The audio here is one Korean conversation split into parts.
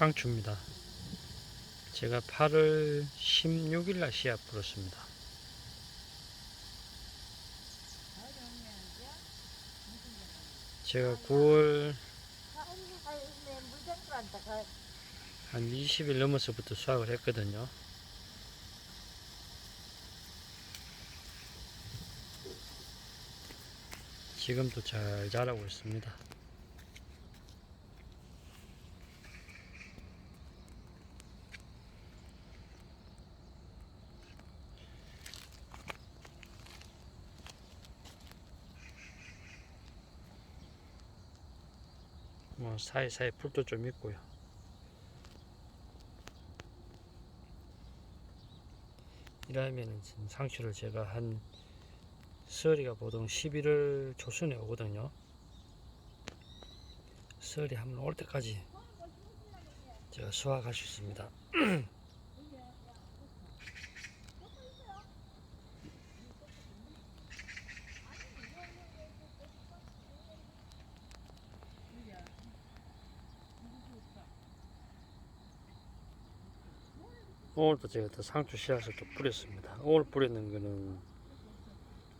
상추입니다. 제가 8월 16일 날 씨앗 뿌렸습니다. 제가 9월 한 20일 넘어서부터 수확을 했거든요. 지금도 잘 자라고 있습니다. 뭐 사이사이 풀도 좀 있고요. 이러면은 지금 상추를 제가 한 서리가 보통 11월 초순에 오거든요. 서리 한번 올 때까지 제가 수확할 수 있습니다. 오늘도 제가 또 상추 씨앗을 또 뿌렸습니다. 오늘 뿌리는 거는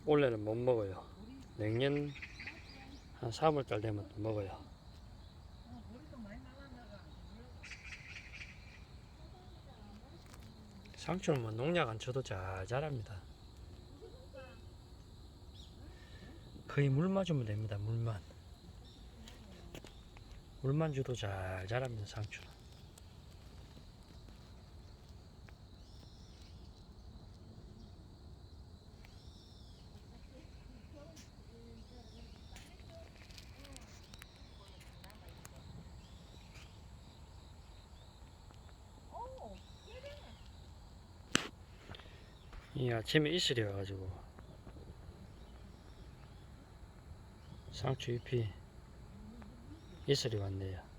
원래는 못 먹어요. 내년 한 3월달 되면 또 먹어요. 상추는 뭐 농약 안 쳐도 잘 자랍니다. 거의 물만 주면 됩니다. 물만. 물만 줘도 잘 자랍니다. 상추는. 이 아침에 이슬이 와 가지고 상추 잎이 이슬이 왔네요.